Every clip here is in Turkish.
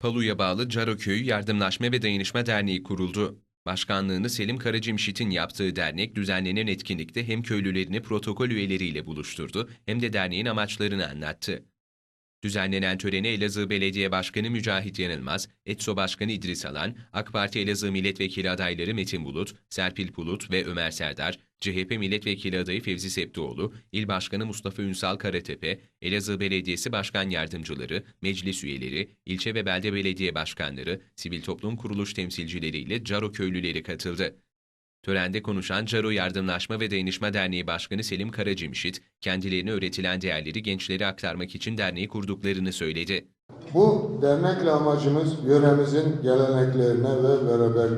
Palu'ya bağlı Caro Köyü Yardımlaşma ve Dayanışma Derneği kuruldu. Başkanlığını Selim Karacimşit'in yaptığı dernek düzenlenen etkinlikte hem köylülerini protokol üyeleriyle buluşturdu hem de derneğin amaçlarını anlattı. Düzenlenen törene Elazığ Belediye Başkanı Mücahit Yanılmaz, ETSO Başkanı İdris Alan, AK Parti Elazığ Milletvekili adayları Metin Bulut, Serpil Bulut ve Ömer Serdar, CHP Milletvekili adayı Fevzi Septoğlu, İl Başkanı Mustafa Ünsal Karatepe, Elazığ Belediyesi Başkan Yardımcıları, meclis üyeleri, ilçe ve belde belediye başkanları, sivil toplum kuruluş temsilcileriyle Caro köylüleri katıldı. Törende konuşan Caro Yardımlaşma ve Dayanışma Derneği Başkanı Selim Karacimşit, kendilerine öğretilen değerleri gençlere aktarmak için derneği kurduklarını söyledi. Bu dernekle amacımız yöremizin geleneklerine ve beraber,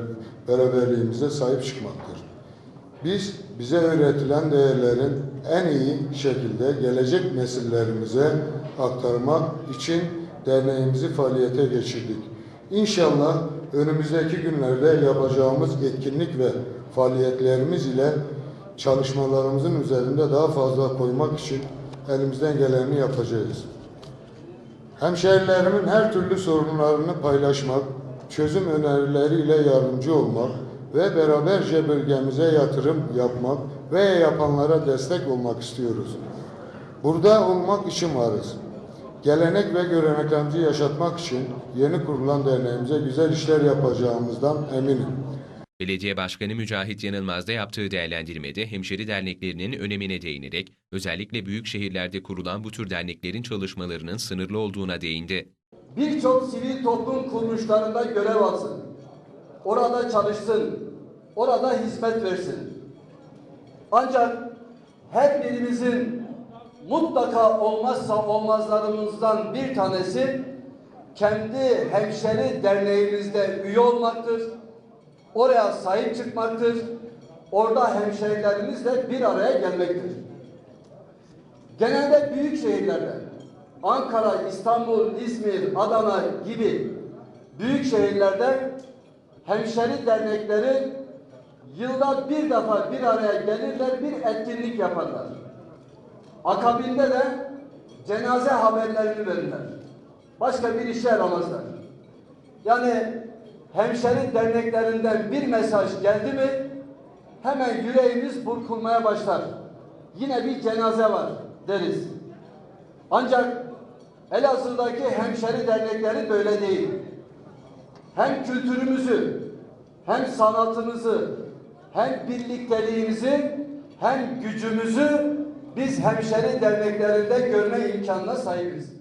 beraberliğimize sahip çıkmaktır. Biz bize öğretilen değerlerin en iyi şekilde gelecek nesillerimize aktarmak için derneğimizi faaliyete geçirdik. İnşallah önümüzdeki günlerde yapacağımız etkinlik ve faaliyetlerimiz ile çalışmalarımızın üzerinde daha fazla koymak için elimizden geleni yapacağız. Hemşehrilerimin her türlü sorunlarını paylaşmak, çözüm önerileriyle yardımcı olmak ve beraberce bölgemize yatırım yapmak ve yapanlara destek olmak istiyoruz. Burada olmak için varız. Gelenek ve göreneklerimizi yaşatmak için yeni kurulan derneğimize güzel işler yapacağımızdan eminim. Belediye Başkanı Mücahit Yanılmaz da yaptığı değerlendirmede hemşeri derneklerinin önemine değinerek özellikle büyük şehirlerde kurulan bu tür derneklerin çalışmalarının sınırlı olduğuna değindi. birçok sivil toplum kuruluşlarında görev alsın. Orada çalışsın. Orada hizmet versin. Ancak her birimizin mutlaka olmazsa olmazlarımızdan bir tanesi kendi hemşeri derneğimizde üye olmaktır. Oraya sahip çıkmaktır. Orada hemşerilerimizle bir araya gelmektir. Genelde büyük şehirlerde Ankara, İstanbul, İzmir, Adana gibi büyük şehirlerde hemşeri dernekleri yılda bir defa bir araya gelirler, bir etkinlik yaparlar. Akabinde de cenaze haberlerini verirler. Başka bir işe yaramazlar. Yani hemşeri derneklerinden bir mesaj geldi mi hemen yüreğimiz burkulmaya başlar. Yine bir cenaze var deriz. Ancak Elazığ'daki hemşeri dernekleri böyle değil. Hem kültürümüzü, hem sanatımızı, hem birlikteliğimizi, hem gücümüzü biz hemşeri derneklerinde görme imkanına sahibiz.